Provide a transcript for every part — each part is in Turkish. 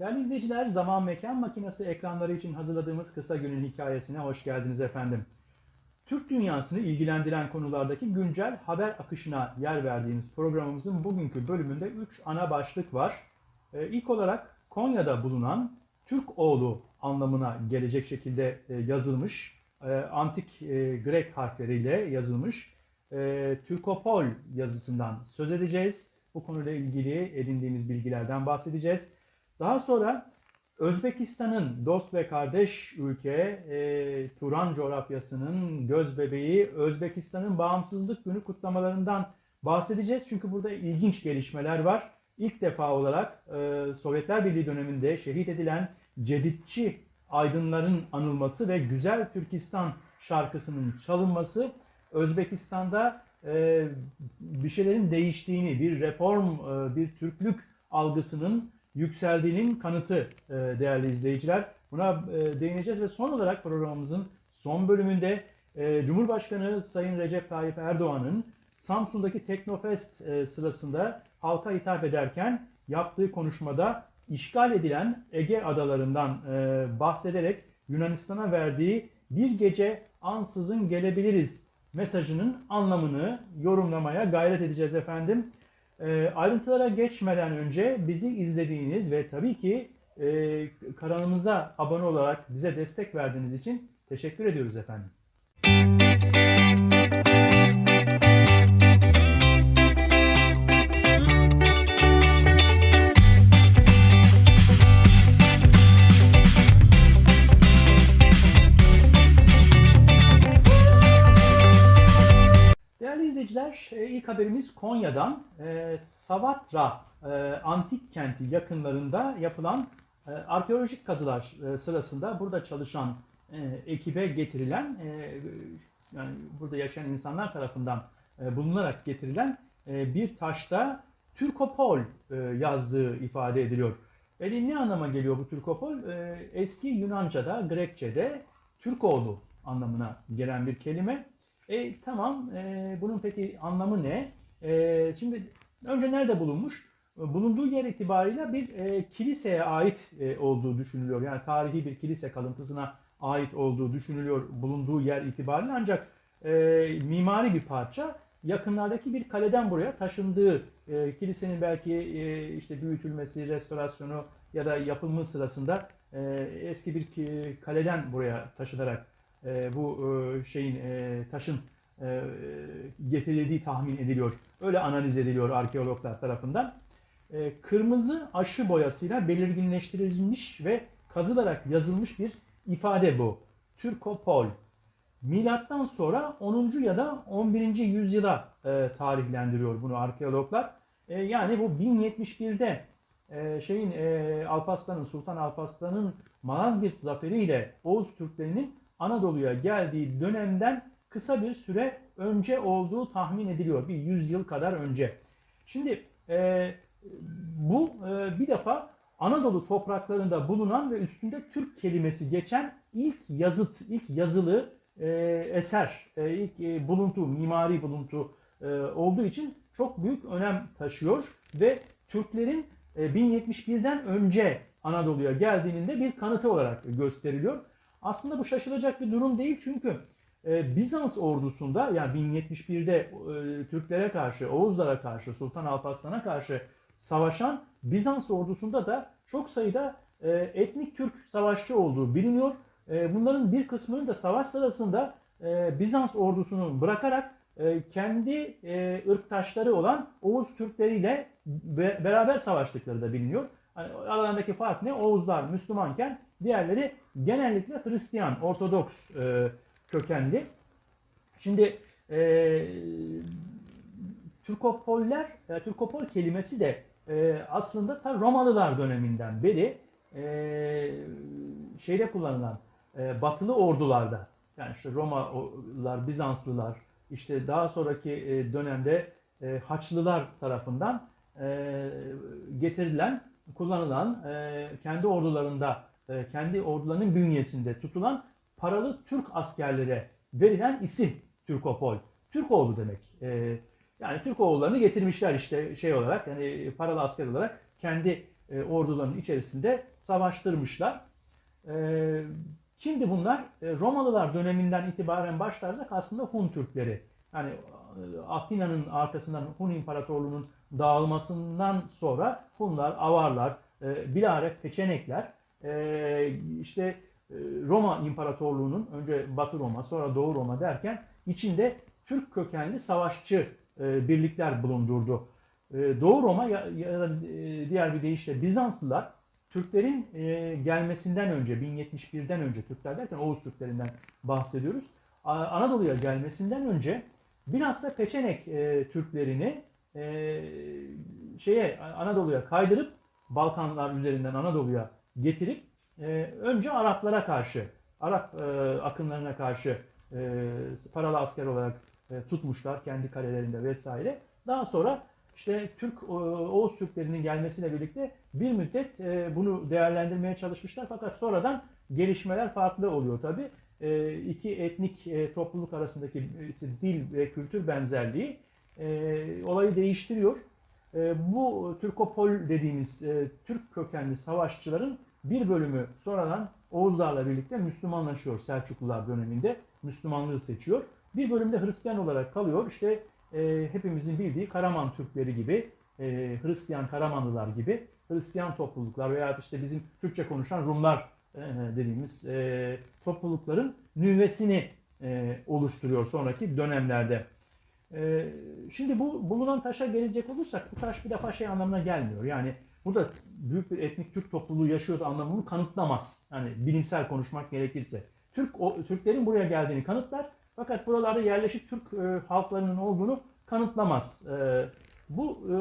Değerli izleyiciler, Zaman Mekan Makinesi ekranları için hazırladığımız kısa günün hikayesine hoş geldiniz efendim. Türk dünyasını ilgilendiren konulardaki güncel haber akışına yer verdiğimiz programımızın bugünkü bölümünde 3 ana başlık var. Ee, ilk olarak Konya'da bulunan Türk oğlu anlamına gelecek şekilde e, yazılmış, e, antik e, Grek harfleriyle yazılmış e, Türkopol yazısından söz edeceğiz. Bu konuyla ilgili edindiğimiz bilgilerden bahsedeceğiz. Daha sonra Özbekistan'ın dost ve kardeş ülke, e, Turan coğrafyasının göz bebeği Özbekistan'ın bağımsızlık günü kutlamalarından bahsedeceğiz. Çünkü burada ilginç gelişmeler var. İlk defa olarak e, Sovyetler Birliği döneminde şehit edilen Ceditçi aydınların anılması ve Güzel Türkistan şarkısının çalınması Özbekistan'da e, bir şeylerin değiştiğini, bir reform, e, bir Türklük algısının yükseldiğinin kanıtı e, değerli izleyiciler. Buna e, değineceğiz ve son olarak programımızın son bölümünde e, Cumhurbaşkanı Sayın Recep Tayyip Erdoğan'ın Samsun'daki Teknofest e, sırasında halka hitap ederken yaptığı konuşmada işgal edilen Ege adalarından e, bahsederek Yunanistan'a verdiği bir gece ansızın gelebiliriz mesajının anlamını yorumlamaya gayret edeceğiz efendim. E, ayrıntılara geçmeden önce bizi izlediğiniz ve tabii ki e, kanalımıza abone olarak bize destek verdiğiniz için teşekkür ediyoruz efendim. Değerli izleyiciler, e, ilk haberimiz Konya'dan. E, Savatra e, antik kenti yakınlarında yapılan arkeolojik kazılar sırasında burada çalışan ekibe getirilen, yani burada yaşayan insanlar tarafından bulunarak getirilen bir taşta Türkopol yazdığı ifade ediliyor. Yani ne anlama geliyor bu Türkopol? Eski Yunanca'da, Grekçe'de Türkoğlu anlamına gelen bir kelime. E, tamam, e, bunun peki anlamı ne? E, şimdi önce nerede bulunmuş? Bulunduğu yer itibariyle bir e, kiliseye ait e, olduğu düşünülüyor. Yani tarihi bir kilise kalıntısına ait olduğu düşünülüyor bulunduğu yer itibariyle. Ancak e, mimari bir parça yakınlardaki bir kaleden buraya taşındığı e, kilisenin belki e, işte büyütülmesi, restorasyonu ya da yapımı sırasında e, eski bir kaleden buraya taşınarak e, bu e, şeyin e, taşın e, getirildiği tahmin ediliyor. Öyle analiz ediliyor arkeologlar tarafından. E, kırmızı aşı boyasıyla belirginleştirilmiş ve kazılarak yazılmış bir ifade bu. Türkopol. Milattan sonra 10. ya da 11. yüzyıla e, tarihlendiriyor bunu arkeologlar. E, yani bu 1071'de e, şeyin e, Alparslan'ın Sultan Alparslan'ın Malazgirt zaferiyle Oğuz Türklerinin Anadolu'ya geldiği dönemden kısa bir süre önce olduğu tahmin ediliyor. Bir 100 yıl kadar önce. Şimdi e, bu e, bir defa Anadolu topraklarında bulunan ve üstünde Türk kelimesi geçen ilk yazıt, ilk yazılı e, eser, e, ilk e, buluntu, mimari buluntu e, olduğu için çok büyük önem taşıyor ve Türklerin e, 1071'den önce Anadolu'ya geldiğinin de bir kanıtı olarak gösteriliyor. Aslında bu şaşılacak bir durum değil çünkü e, Bizans ordusunda yani 1071'de e, Türklere karşı, Oğuzlara karşı, Sultan Alparslan'a karşı savaşan Bizans ordusunda da çok sayıda e, etnik Türk savaşçı olduğu biliniyor. Bunların bir kısmının da savaş sırasında Bizans ordusunu bırakarak kendi ırktaşları olan Oğuz Türkleriyle be- beraber savaştıkları da biliniyor. Hani aralarındaki fark ne? Oğuzlar Müslümanken diğerleri genellikle Hristiyan, Ortodoks e, kökenli. Şimdi e, Türkopoller, e, Türkopol kelimesi de e, aslında ta Romalılar döneminden beri e, şeyde kullanılan e, batılı ordularda yani işte Romalılar, Bizanslılar, işte daha sonraki e, dönemde e, Haçlılar tarafından e, getirilen, kullanılan, e, kendi ordularında, e, kendi ordularının bünyesinde tutulan paralı Türk askerlere verilen isim Türkopol. Türkoğlu demek. E, yani Türk oğullarını getirmişler işte şey olarak yani paralı asker olarak kendi e, orduların içerisinde savaştırmışlar. E, Şimdi bunlar e, Romalılar döneminden itibaren başlarsak aslında Hun Türkleri. Yani e, Atina'nın arkasından Hun İmparatorluğu'nun dağılmasından sonra Hunlar, Avarlar, e, bilahare Peçenekler e, işte e, Roma İmparatorluğu'nun önce Batı Roma sonra Doğu Roma derken içinde Türk kökenli savaşçı e, birlikler bulundurdu. E, Doğu Roma ya, ya da e, diğer bir deyişle Bizanslılar Türklerin e, gelmesinden önce 1071'den önce Türkler derken Oğuz Türklerinden bahsediyoruz. Anadolu'ya gelmesinden önce bilhassa Peçenek e, Türklerini e, şeye Anadolu'ya kaydırıp Balkanlar üzerinden Anadolu'ya getirip e, önce Araplara karşı Arap e, akınlarına karşı e, paralı asker olarak e, tutmuşlar kendi kalelerinde vesaire. Daha sonra işte Türk e, Oğuz Türklerinin gelmesiyle birlikte bir müddet e, bunu değerlendirmeye çalışmışlar fakat sonradan gelişmeler farklı oluyor tabi. E, iki etnik topluluk arasındaki dil ve kültür benzerliği e, olayı değiştiriyor. E, bu Türkopol dediğimiz e, Türk kökenli savaşçıların bir bölümü sonradan Oğuzlarla birlikte Müslümanlaşıyor Selçuklular döneminde. Müslümanlığı seçiyor. Bir bölümde Hristiyan olarak kalıyor. İşte e, hepimizin bildiği Karaman Türkleri gibi, e, Hristiyan Karamanlılar gibi Hristiyan topluluklar veya işte bizim Türkçe konuşan Rumlar e, dediğimiz e, toplulukların nüvesini e, oluşturuyor sonraki dönemlerde. E, şimdi bu bulunan taşa gelecek olursak bu taş bir defa şey anlamına gelmiyor. Yani burada büyük bir etnik Türk topluluğu yaşıyordu anlamını kanıtlamaz. Yani bilimsel konuşmak gerekirse. Türk o, Türklerin buraya geldiğini kanıtlar fakat buralarda yerleşik Türk e, halklarının olduğunu kanıtlamaz. E, bu e,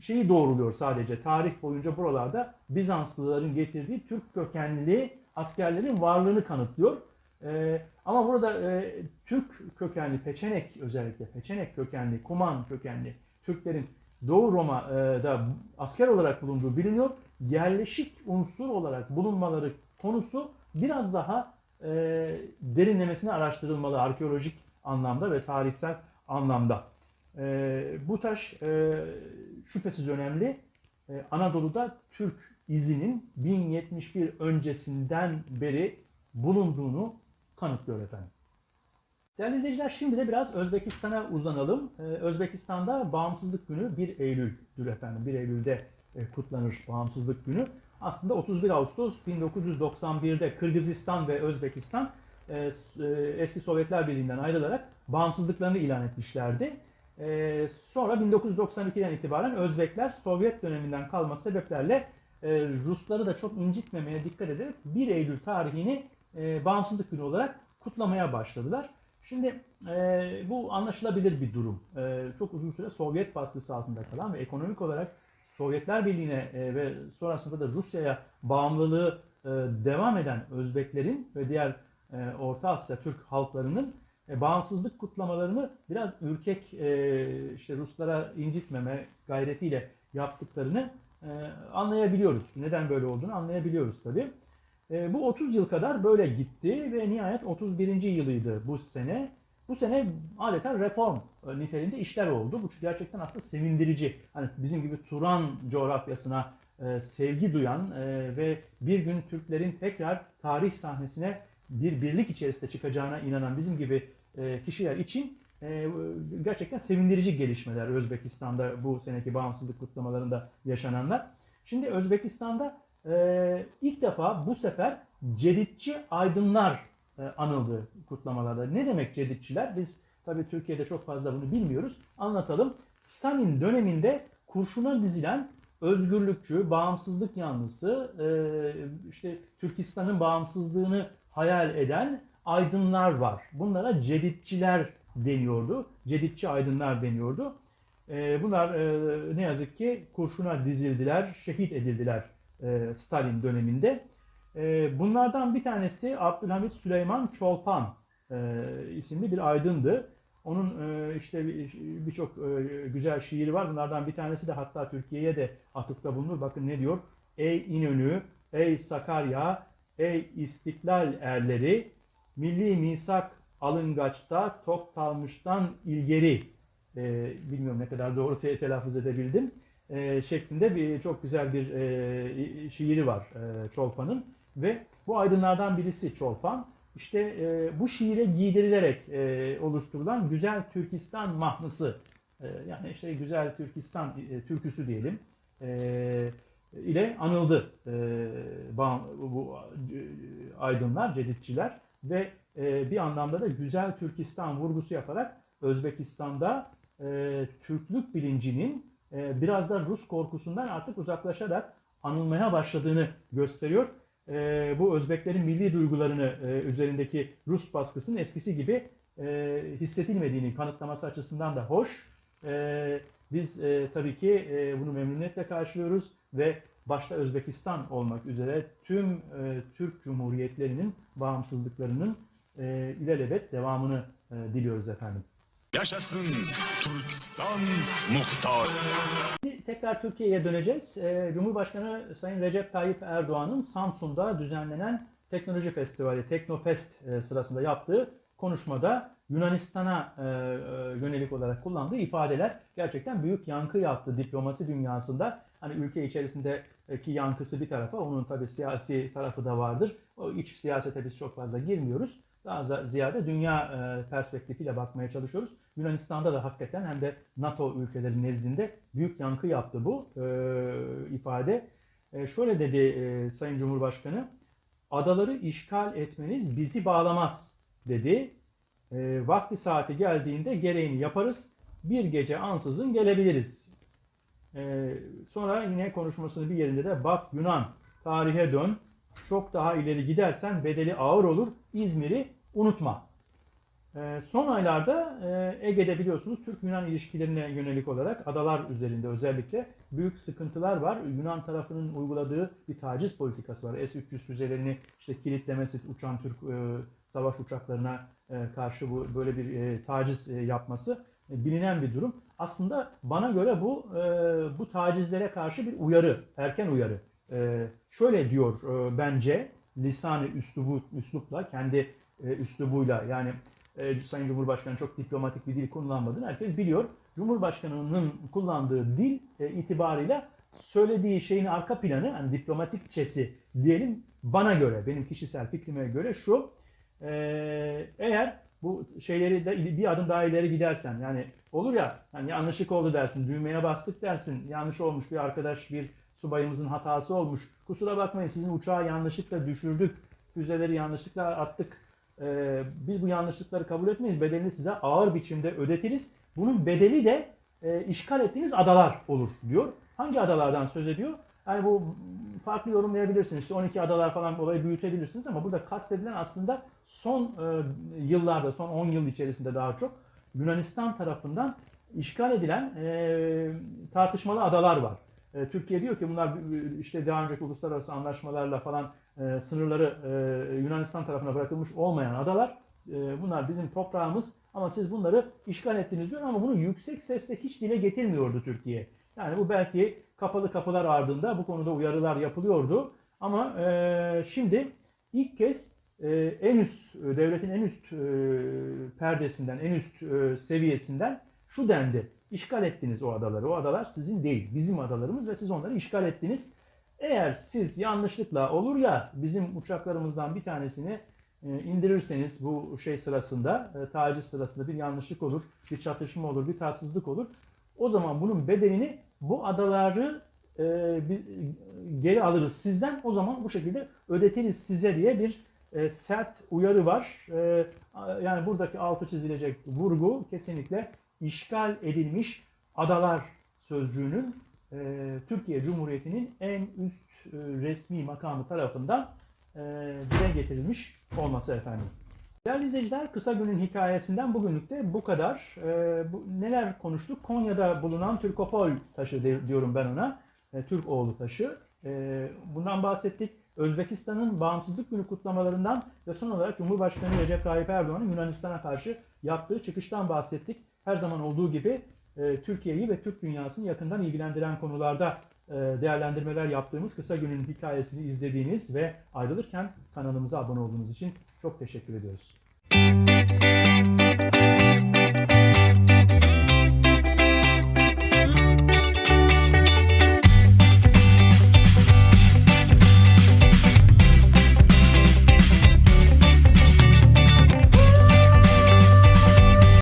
şeyi doğruluyor sadece. Tarih boyunca buralarda Bizanslıların getirdiği Türk kökenli askerlerin varlığını kanıtlıyor. E, ama burada e, Türk kökenli, Peçenek özellikle Peçenek kökenli, Kuman kökenli Türklerin Doğu Roma'da asker olarak bulunduğu biliniyor. Yerleşik unsur olarak bulunmaları konusu biraz daha e, derinlemesine araştırılmalı arkeolojik anlamda ve tarihsel anlamda. E, bu taş e, şüphesiz önemli. E, Anadolu'da Türk izinin 1071 öncesinden beri bulunduğunu kanıtlıyor efendim. Değerli izleyiciler şimdi de biraz Özbekistan'a uzanalım. Ee, Özbekistan'da Bağımsızlık Günü 1 Eylül'dür efendim. 1 Eylül'de e, kutlanır Bağımsızlık Günü. Aslında 31 Ağustos 1991'de Kırgızistan ve Özbekistan e, e, eski Sovyetler Birliği'nden ayrılarak bağımsızlıklarını ilan etmişlerdi. E, sonra 1992'den itibaren Özbekler Sovyet döneminden kalma sebeplerle e, Rusları da çok incitmemeye dikkat ederek 1 Eylül tarihini e, Bağımsızlık Günü olarak kutlamaya başladılar. Şimdi e, bu anlaşılabilir bir durum. E, çok uzun süre Sovyet baskısı altında kalan ve ekonomik olarak Sovyetler Birliği'ne e, ve sonrasında da Rusya'ya bağımlılığı e, devam eden Özbeklerin ve diğer e, Orta Asya Türk halklarının e, bağımsızlık kutlamalarını biraz ürkek e, işte Ruslara incitmeme gayretiyle yaptıklarını e, anlayabiliyoruz. Neden böyle olduğunu anlayabiliyoruz tabii. E, bu 30 yıl kadar böyle gitti ve nihayet 31. yılıydı bu sene. Bu sene adeta reform e, niteliğinde işler oldu. Bu gerçekten aslında sevindirici. Hani bizim gibi Turan coğrafyasına e, sevgi duyan e, ve bir gün Türklerin tekrar tarih sahnesine bir birlik içerisinde çıkacağına inanan bizim gibi e, kişiler için e, gerçekten sevindirici gelişmeler Özbekistan'da bu seneki bağımsızlık kutlamalarında yaşananlar. Şimdi Özbekistan'da e, ilk defa bu sefer ceditçi aydınlar e, anıldı kutlamalarda. Ne demek ceditçiler? Biz tabii Türkiye'de çok fazla bunu bilmiyoruz. Anlatalım. Stalin döneminde kurşuna dizilen özgürlükçü, bağımsızlık yanlısı, e, işte Türkistan'ın bağımsızlığını hayal eden aydınlar var. Bunlara ceditçiler deniyordu. Ceditçi aydınlar deniyordu. E, bunlar e, ne yazık ki kurşuna dizildiler, şehit edildiler e, Stalin döneminde. E, bunlardan bir tanesi Abdülhamit Süleyman Çolpan e, isimli bir aydındı. Onun işte birçok güzel şiiri var. Bunlardan bir tanesi de hatta Türkiye'ye de atıfta bulunur. Bakın ne diyor? Ey İnönü, ey Sakarya, ey İstiklal erleri, milli misak alıngaçta tok kalmıştan ilgeri. Bilmiyorum ne kadar doğru te- telaffuz edebildim. E, şeklinde bir çok güzel bir e, şiiri var e, Çolpan'ın ve bu aydınlardan birisi Çolpan. İşte e, bu şiire giydirilerek e, oluşturulan Güzel Türkistan mahnısı e, yani işte Güzel Türkistan e, türküsü diyelim e, ile anıldı e, bu aydınlar, ceditçiler ve e, bir anlamda da Güzel Türkistan vurgusu yaparak Özbekistan'da e, Türklük bilincinin e, biraz da Rus korkusundan artık uzaklaşarak anılmaya başladığını gösteriyor. E, bu Özbeklerin milli duygularını e, üzerindeki Rus baskısının eskisi gibi e, hissedilmediğini kanıtlaması açısından da hoş. E, biz e, tabii ki e, bunu memnuniyetle karşılıyoruz ve başta Özbekistan olmak üzere tüm Türk Cumhuriyetlerinin bağımsızlıklarının e, ilelebet devamını diliyoruz efendim. Yaşasın Türkistan muhtar. Tekrar Türkiye'ye döneceğiz. Ee, Cumhurbaşkanı Sayın Recep Tayyip Erdoğan'ın Samsun'da düzenlenen teknoloji festivali Teknofest e, sırasında yaptığı konuşmada Yunanistan'a e, e, yönelik olarak kullandığı ifadeler gerçekten büyük yankı yaptı diplomasi dünyasında. Hani ülke içerisindeki yankısı bir tarafa, onun tabii siyasi tarafı da vardır. O iç siyasete biz çok fazla girmiyoruz. Daha ziyade dünya e, perspektifiyle bakmaya çalışıyoruz. Yunanistan'da da hakikaten hem de NATO ülkeleri nezdinde büyük yankı yaptı bu e, ifade. E, şöyle dedi Sayın Cumhurbaşkanı, adaları işgal etmeniz bizi bağlamaz dedi. Vakti saati geldiğinde gereğini yaparız. Bir gece ansızın gelebiliriz. Sonra yine konuşmasının bir yerinde de bak Yunan tarihe dön. Çok daha ileri gidersen bedeli ağır olur. İzmir'i unutma. Ee, Son aylarda e, Ege'de biliyorsunuz Türk-Yunan ilişkilerine yönelik olarak adalar üzerinde özellikle büyük sıkıntılar var. Yunan tarafının uyguladığı bir taciz politikası var. S-300 füzelerini işte kilitlemesi uçan Türk e, savaş uçaklarına e, karşı bu böyle bir taciz yapması bilinen bir durum. Aslında bana göre bu bu tacizlere karşı bir uyarı, erken uyarı. E, Şöyle diyor e, bence lisanı üslubu üslupla kendi e, üslubuyla yani e, Sayın Cumhurbaşkanı çok diplomatik bir dil kullanmadığını herkes biliyor. Cumhurbaşkanının kullandığı dil e, itibarıyla söylediği şeyin arka planı hani diplomatikçesi diyelim bana göre benim kişisel fikrime göre şu e, eğer bu şeyleri de bir adım daha ileri gidersen yani olur ya hani yanlışlık oldu dersin düğmeye bastık dersin yanlış olmuş bir arkadaş bir subayımızın hatası olmuş kusura bakmayın sizin uçağı yanlışlıkla düşürdük füzeleri yanlışlıkla attık ee, biz bu yanlışlıkları kabul etmeyiz. Bedelini size ağır biçimde ödetiriz. Bunun bedeli de e, işgal ettiğiniz adalar olur diyor. Hangi adalardan söz ediyor? Yani bu farklı yorumlayabilirsiniz. İşte 12 adalar falan olayı büyütebilirsiniz ama burada kastedilen aslında son e, yıllarda, son 10 yıl içerisinde daha çok Yunanistan tarafından işgal edilen e, tartışmalı adalar var. E, Türkiye diyor ki bunlar e, işte daha önceki uluslararası anlaşmalarla falan e, sınırları e, Yunanistan tarafına bırakılmış olmayan adalar. E, bunlar bizim toprağımız ama siz bunları işgal ettiniz diyor ama bunu yüksek sesle hiç dile getirmiyordu Türkiye. Yani bu belki kapalı kapılar ardında bu konuda uyarılar yapılıyordu. Ama e, şimdi ilk kez e, en üst, devletin en üst e, perdesinden, en üst e, seviyesinden şu dendi. İşgal ettiniz o adaları. O adalar sizin değil, bizim adalarımız ve siz onları işgal ettiniz. Eğer siz yanlışlıkla olur ya bizim uçaklarımızdan bir tanesini e, indirirseniz bu şey sırasında, e, taciz sırasında bir yanlışlık olur, bir çatışma olur, bir tatsızlık olur. O zaman bunun bedelini bu adaları e, biz, geri alırız sizden. O zaman bu şekilde ödetiriz size diye bir e, sert uyarı var. E, yani buradaki altı çizilecek vurgu kesinlikle işgal edilmiş adalar sözcüğünün e, Türkiye Cumhuriyeti'nin en üst e, resmi makamı tarafından e, dile getirilmiş olması efendim. Değerli izleyiciler kısa günün hikayesinden bugünlük de bu kadar. E, bu, neler konuştuk? Konya'da bulunan Türkopol taşı de- diyorum ben ona. E, Türk oğlu taşı. E, bundan bahsettik. Özbekistan'ın bağımsızlık günü kutlamalarından ve son olarak Cumhurbaşkanı Recep Tayyip Erdoğan'ın Yunanistan'a karşı yaptığı çıkıştan bahsettik. Her zaman olduğu gibi e, Türkiye'yi ve Türk dünyasını yakından ilgilendiren konularda e, değerlendirmeler yaptığımız kısa günün hikayesini izlediğiniz ve ayrılırken kanalımıza abone olduğunuz için çok teşekkür ediyoruz.